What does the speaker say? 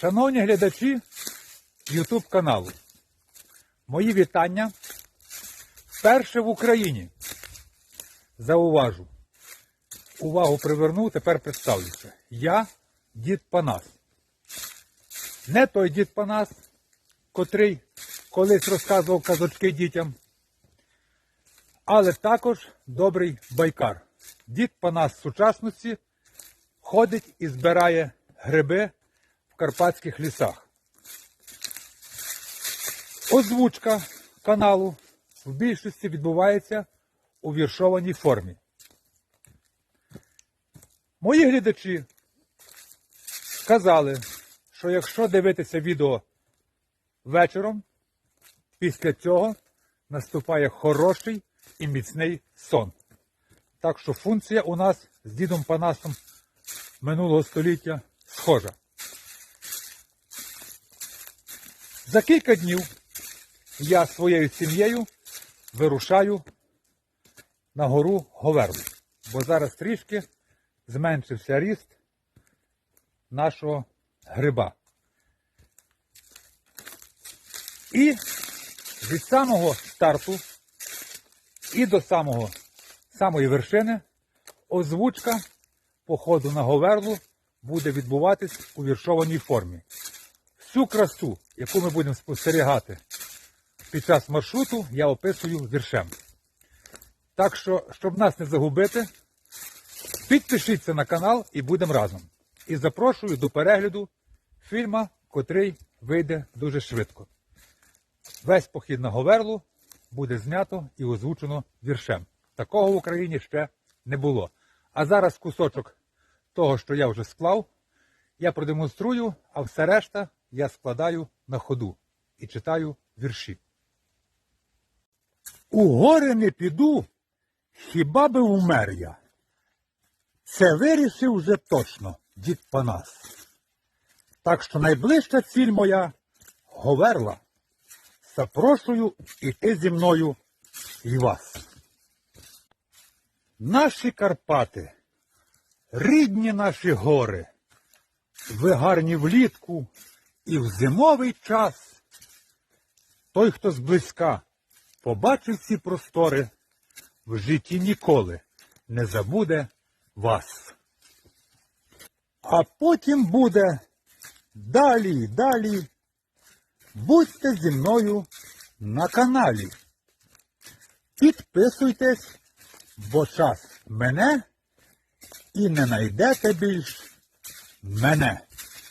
Шановні глядачі YouTube каналу, мої вітання. Вперше в Україні. Зауважу. Увагу приверну, тепер представлюся. Я дід Панас. Не той дід Панас, котрий колись розказував казочки дітям, але також добрий байкар. Дід Панас в сучасності ходить і збирає гриби карпатських лісах. Озвучка каналу в більшості відбувається у віршованій формі. Мої глядачі сказали, що якщо дивитися відео вечором, після цього наступає хороший і міцний сон. Так що функція у нас з дідом Панасом минулого століття схожа. За кілька днів я своєю сім'єю вирушаю на гору Говерлу, бо зараз трішки зменшився ріст нашого гриба. І від самого старту і до самого, самої вершини озвучка походу на Говерлу буде відбуватись у віршованій формі. Всю красу, яку ми будемо спостерігати під час маршруту, я описую віршем. Так що, щоб нас не загубити, підпишіться на канал і будемо разом. І запрошую до перегляду фільма, котрий вийде дуже швидко. Весь похід на Говерлу буде знято і озвучено віршем. Такого в Україні ще не було. А зараз кусочок того, що я вже склав, я продемонструю, а все решта я складаю на ходу і читаю вірші. У гори не піду, хіба би умер я. Це вирішив вже точно дід Панас. Так що найближча ціль моя Говерла. Запрошую іти зі мною і вас. Наші Карпати, рідні наші гори, ви гарні влітку і в зимовий час. Той, хто зблизька побачив ці простори, в житті ніколи не забуде вас. А потім буде далі, й далі. Будьте зі мною на каналі. Підписуйтесь, бо час мене і не найдете більш мене.